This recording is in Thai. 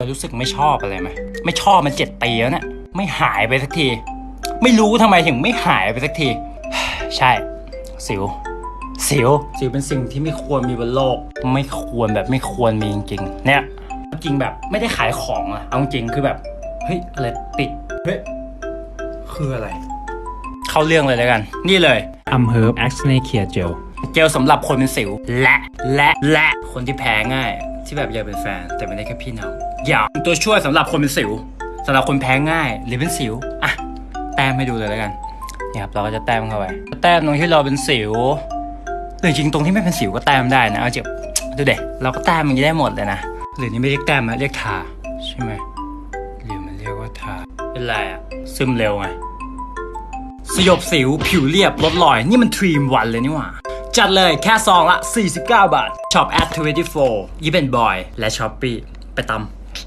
รู้สึกไม่ชอบอะไรไหมไม่ชอบมันเจ็ดปีแล้วเนี่ยไม่หายไปสักที ไม่รู้ทำไมถึงไม่หายไปสักที ใช่ สิว สิว สิวเป็นสิ่งที่ไม่ควรมีบนโลก ไม่ควรแบบไม่ควรมีจริงๆ เนี่ย จริงแบบไม่ได้ขายของอะเอาจริงคือแบบ เฮ้ยอะไรติด เฮ้ย คืออะไร เข้าเรื่องเลยแล้วกัน นี่เลยอัมเฮิร์บแอคเนเคียเจล เจลสำหรับคนเป็นสิว และ และ และ คนที่แพ้ง่าย ที่แบบอยากเป็นแฟน แต่ไม่ได้แค่พี่น้องอย่าตัวช่วยสำหรับคนเป็นสิวสำหรับคนแพ้ง่ายหรือเป็นสิวอะแต้มให้ดูเลยแล้วกันนี่ยครับเราก็จะแต้มเข้าไปแต้มตรงที่เราเป็นสิวหรือจริงๆตรงที่ไม่เป็นสิวก็แต้มได้นะเอาเจ็บดูเด็เราก็แต้มอย่างนี้ได้หมดเลยนะหรือนี่ไม่เรียกแต้มนะเรียกทาใช่ไหมหรือมันเรียกว่าทาเป็นไรอะซึมเร็วไงสยบสิวผิวเรียบลดรอย นี่มันทรีมวันเลยนี่หว่า จัดเลยแค่ซองละ 49 บาทช็อปแอท24ยี่เป็นบอยและช้อปปี้ไปตำ